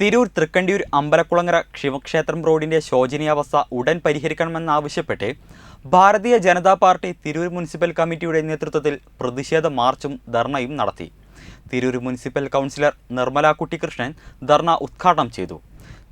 Tirur Thrikkandiyur Ambalakkulangara ശിവക്ഷേത്രം റോഡിന്റെ ശോചനീയാവസ്ഥ ഉടൻ പരിഹരിക്കണമെന്നാവശ്യപ്പെട്ട് ഭാരതീയ ജനതാ പാർട്ടി തിരൂർ മുനിസിപ്പൽ കമ്മിറ്റിയുടെ നേതൃത്വത്തിൽ പ്രതിഷേധ മാർച്ചും ധർണയും നടത്തി. തിരൂർ മുനിസിപ്പൽ കൗൺസിലർ നിർമ്മല കുട്ടിക്കൃഷ്ണൻ ധർണ ഉദ്ഘാടനം ചെയ്തു.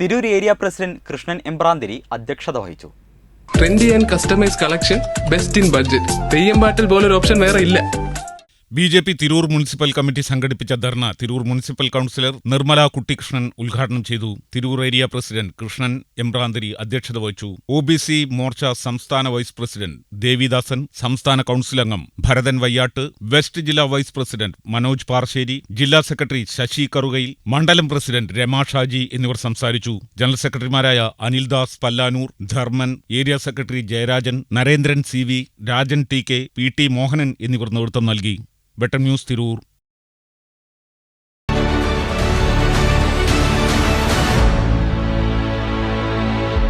തിരൂർ ഏരിയ പ്രസിഡന്റ് കൃഷ്ണൻ എമ്പ്രാന്തിരി അധ്യക്ഷത വഹിച്ചു. Trendy and customise collection best in budget Theyyam പാട്ടിൽ പോലൊരു ഓപ്ഷൻ വേറെ ഇല്ല. B J P Tirur municipal committee സംഘടിപ്പിച്ച ധർണ തിരൂർ മുനിസിപ്പൽ കൌൺസിലർ നിർമ്മല കുട്ടികൃഷ്ണൻ ഉദ്ഘാടനം ചെയ്തു. തിരൂർ ഏരിയ പ്രസിഡന്റ് കൃഷ്ണൻ എംബ്രാന്തരി അധ്യക്ഷത വഹിച്ചു. ഒ ബി സി മോർച്ച സംസ്ഥാന വൈസ് പ്രസിഡന്റ് ദേവിദാസൻ സംസ്ഥാന കൗൺസിൽ അംഗം ഭരതൻ വയ്യാട്ട് വെസ്റ്റ് ജില്ലാ വൈസ് പ്രസിഡന്റ് മനോജ് പാർശ്ശേരി ജില്ലാ സെക്രട്ടറി ശശി കറുകയിൽ മണ്ഡലം പ്രസിഡന്റ് രമാ ഷാജി എന്നിവർ സംസാരിച്ചു. ജനറൽ സെക്രട്ടറിമാരായ Anildas Pallanur Dharman area secretary Jayarajan Narendran C V Rajan T K P T Mohanan എന്നിവർ നേതൃത്വം നൽകി. വെട്ടം ന്യൂസ് തിരൂർ